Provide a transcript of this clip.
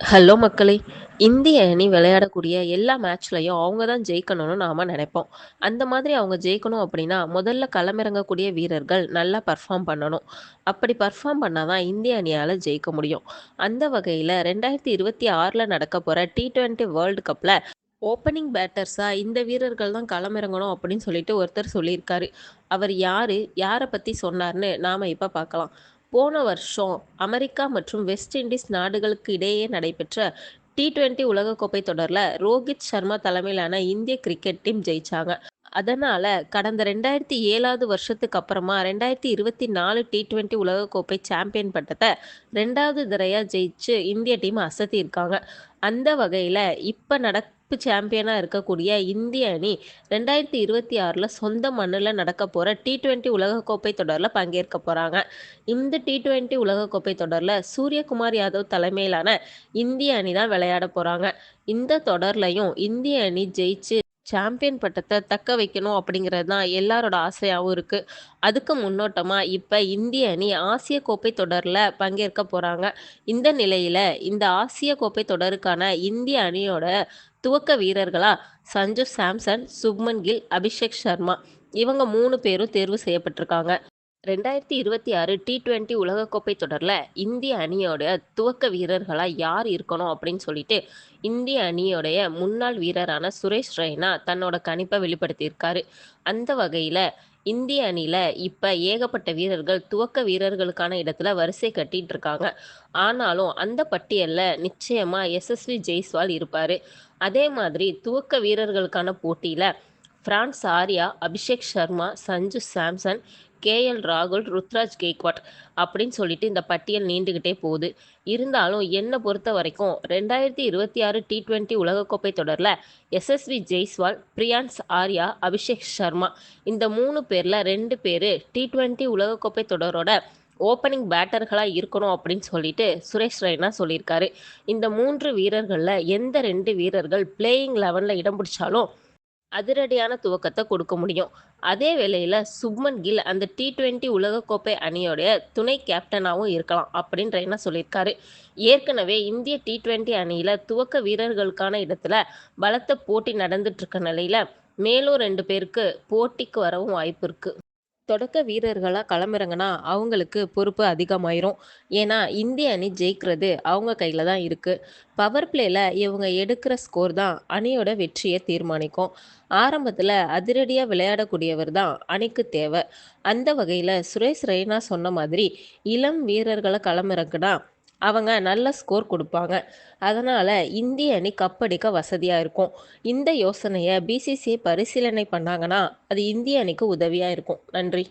Hello மக்களே! இந்திய அணி விளையாடக்கூடிய எல்லா மேட்ச்லையும் அவங்க தான் ஜெயிக்கணும்னு நாம நினைப்போம் அந்த மாதிரி அவங்க ஜெயிக்கணும் அப்படின்னா, முதல்ல களமிறங்கக்கூடிய வீரர்கள் நல்லா பர்ஃபார்ம் பண்ணணும். அப்படி பர்ஃபார்ம் பண்ணால் தான் இந்திய அணியால் ஜெயிக்க முடியும். அந்த வகையில் ரெண்டாயிரத்தி இருபத்தி ஆறில் நடக்க போகிற டி ட்வெண்ட்டி வேர்ல்டு கப்பில் ஓப்பனிங் பேட்டர்ஸாக இந்த வீரர்கள் தான் களமிறங்கணும் அப்படின்னு சொல்லிட்டு ஒருத்தர் சொல்லியிருக்காரு. அவர் யார் யாரை பற்றி சொன்னார்னு நாம் இப்போ பார்க்கலாம். போன வருஷம் அமெரிக்கா மற்றும் வெஸ்ட் இண்டீஸ் நாடுகளுக்கு இடையே நடைபெற்ற டி20 உலகக்கோப்பை தொடரில் ரோஹித் சர்மா தலைமையிலான இந்திய கிரிக்கெட் டீம் ஜெயிச்சாங்க. அதனால் கடந்த 2007வது வருஷத்துக்கு அப்புறமா 2024 டி20 உலகக்கோப்பை சாம்பியன் பட்டத்த 2வது தடவையா ஜெயிச்சு இந்திய டீம் அசத்தியிருக்காங்க. அந்த வகையில் இப்போ நடப்பு சாம்பியனாக இருக்கக்கூடிய இந்திய அணி 2026ல சொந்த மண்ணில் நடக்க போகிற டி டுவெண்ட்டி உலகக்கோப்பை தொடரில் பங்கேற்க போகிறாங்க இந்த டி20 உலகக்கோப்பை தொடரில் சூரியகுமார் யாதவ் தலைமையிலான இந்திய அணி தான் விளையாடப் போகிறாங்க இந்த தொடர்லையும் இந்திய அணி ஜெயிச்சு சாம்பியன் பட்டத்தை தக்க வைக்கணும் அப்படிங்கிறது தான் எல்லாரோட ஆசையாகவும் இருக்குது அதுக்கு முன்னோட்டமாக இப்போ இந்திய அணி ஆசிய கோப்பை தொடரில் பங்கேற்க போகிறாங்க இந்த நிலையில் இந்த ஆசிய கோப்பை தொடருக்கான இந்திய அணியோட துவக்க வீரர்களாக சஞ்சு சாம்சன், சுப்மன் கில், அபிஷேக் சர்மா இவங்க மூணு பேரும் தேர்வு செய்யப்பட்டிருக்காங்க. 2026 டி20 உலகக்கோப்பை தொடரில் இந்திய அணியோட துவக்க வீரர்களாக யார் இருக்கணும் அப்படின்னு சொல்லிட்டு இந்திய அணியோடைய முன்னாள் வீரரான சுரேஷ் ரெய்னா தன்னோட கணிப்பை வெளிப்படுத்தியிருக்காரு. அந்த வகையில் இந்திய அணியில் இப்போ ஏகப்பட்ட வீரர்கள் துவக்க வீரர்களுக்கான இடத்துல வரிசை கட்டிட்டு இருக்காங்க. ஆனாலும் அந்த பட்டியலில் நிச்சயமாக எஸ்.எஸ்.வி. ஜெய்ஸ்வால் இருப்பார் அதே மாதிரி துவக்க வீரர்களுக்கான போட்டியில் பிரான்ஸ் ஆர்யா, அபிஷேக் சர்மா, சஞ்சு சாம்சன், கேஎல் ராகுல், ருத்ராஜ் கேக்வாட் அப்படின்னு சொல்லிட்டு இந்த பட்டியல் நீண்டுகிட்டே போகுது. இருந்தாலும் என்னை பொறுத்த வரைக்கும் 2026 டி20 உலகக்கோப்பை தொடரில் எஸ்.எஸ்.வி. ஜெய்ஸ்வால், பிரியான்ஸ் ஆர்யா, அபிஷேக் சர்மா இந்த மூணு பேரில் ரெண்டு பேர் டி ட்வெண்ட்டி உலகக்கோப்பை தொடரோட ஓப்பனிங் பேட்டர்களாக இருக்கணும் அப்படின்னு சொல்லிட்டு சுரேஷ் ரெய்னா சொல்லியிருக்காரு. இந்த மூன்று வீரர்களில் எந்த ரெண்டு வீரர்கள் பிளேயிங் 11ல இடம் பிடிச்சாலும் அதிரடியான துவக்கத்தை கொடுக்க முடியும். அதே வேளையில் சுப்மன் கில் அந்த டி20 உலகக்கோப்பை அணியோடைய துணை கேப்டனாகவும் இருக்கலாம் அப்படின்ற என்ன சொல்லியிருக்காரு. ஏற்கனவே இந்திய டி ட்வெண்ட்டி அணியில் துவக்க வீரர்களுக்கான இடத்துல பலத்த போட்டி நடந்துட்டு இருக்க நிலையில மேலும் ரெண்டு பேருக்கு போட்டிக்கு வரவும் வாய்ப்பு இருக்கு. தொடக்க வீரர்களாக களமிறங்குனா அவங்களுக்கு பொறுப்பு அதிகமாயிரும். ஏன்னா இந்திய அணி ஜெயிக்கிறது அவங்க கையில் தான் இருக்குது பவர் பிளேயில் இவங்க எடுக்கிற ஸ்கோர் தான் அணியோட வெற்றியை தீர்மானிக்கும். ஆரம்பத்தில் அதிரடியாக விளையாடக்கூடியவர் தான் அணிக்கு தேவை. அந்த வகையில் சுரேஷ் ரெய்னா சொன்ன மாதிரி இளம் வீரர்களை களமிறக்குனா அவங்க நல்ல ஸ்கோர் கொடுப்பாங்க அதனால் இந்திய அணி கப்படிக்க வசதியாக இருக்கும். இந்த யோசனையை பி.சி.சி.ஐ பரிசீலனை பண்ணாங்கன்னா அது இந்திய அணிக்கு உதவியாக இருக்கும். நன்றி.